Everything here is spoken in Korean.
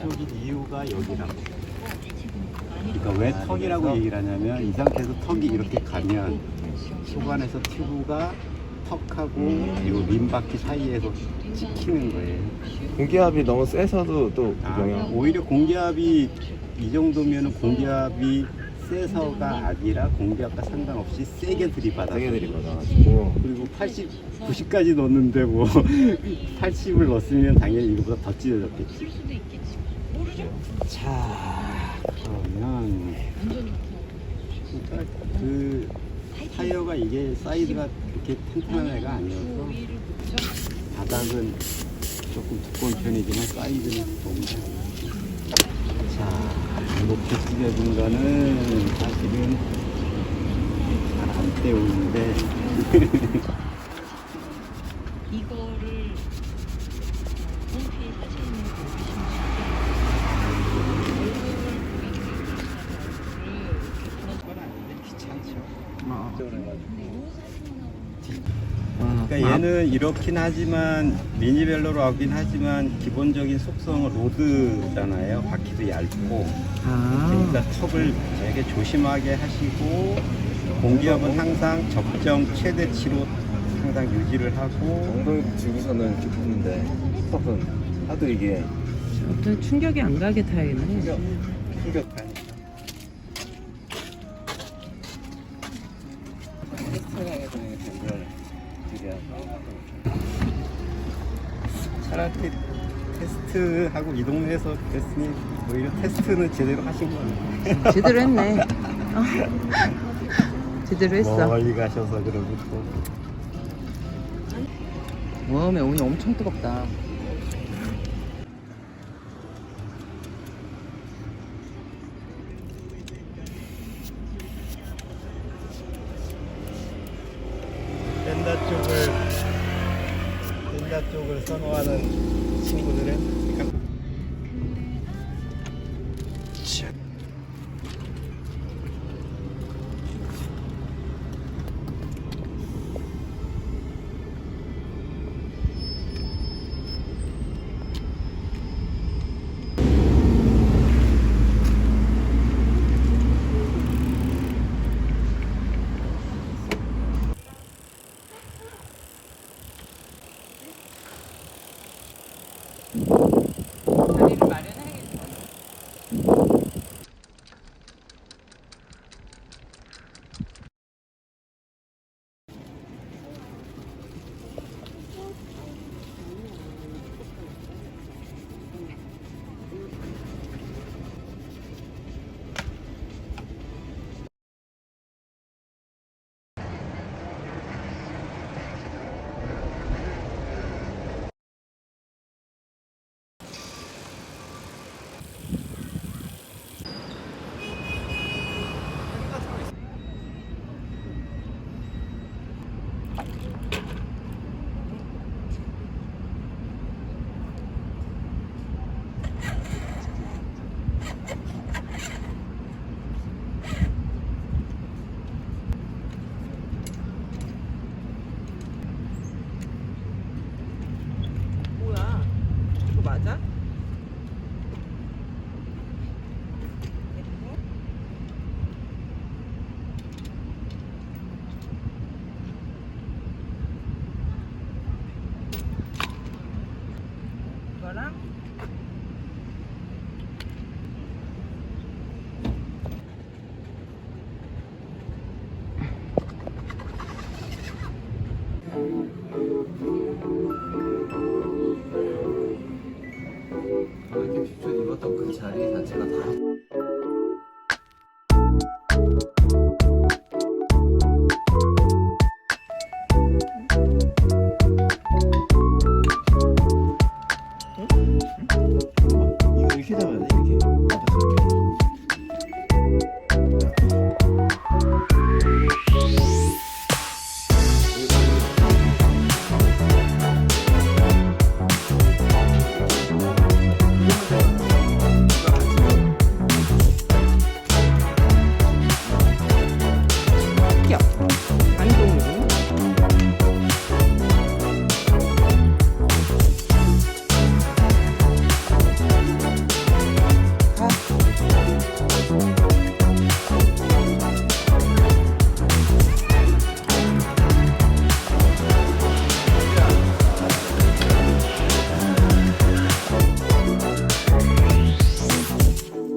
쪽인 이유가 여기라고. 그러니까 왜 턱이라고 얘기를 하냐면 이 상태에서 턱이 이렇게 가면 속안에서 튜브가 턱하고 그리고 림바퀴 사이에서 찍히는 거예요. 공기압이 너무 세서도 또 아, 영향. 오히려 공기압이 이 정도면 공기압이 세서가 아니라 공기압과 상관없이 세게 들이받아. 세게 들이받아가지고 그리고 80, 90까지 넣었는데 뭐 80을 넣었으면 당연히 이거보다 더 찢어졌겠지. 자, 그러면 그러니까 그 타이어가 이게 사이드가 그렇게 튼튼한 애가 아니어서 바닥은 조금 두꺼운 편이지만 사이드는 두꺼운데 자, 높게 찢어진 거는 사실은 잘 안 때우는데. 이거를 홈페이지 사진을 보시면 귀찮죠. 아, 그러니까 얘는 이렇긴 하지만 미니벨로로 하긴 하지만 기본적인 속성은 로드잖아요. 바퀴도 얇고. 아, 그러니까 턱을 되게 조심하게 하시고 공기압은 항상 적정 최대치로 항상 유지를 하고 엉덩이 이렇게 푸는데 턱은 하도 이게 어떤 충격이 안 가게 타야겠네. 충격, 충격 차라리 테스트하고 이 동네에서 됐으니 오히려 테스트는 제대로 하신 거네. 제대로 했네. 어. 제대로 했어. 멀리 가셔서 그러고 또. 웜에 오늘 엄청 뜨겁다. 펜다 쪽을 펜다 쪽을 선호하는 친구들은? 자 뭐야? 이거 맞아? 자리 자체가 다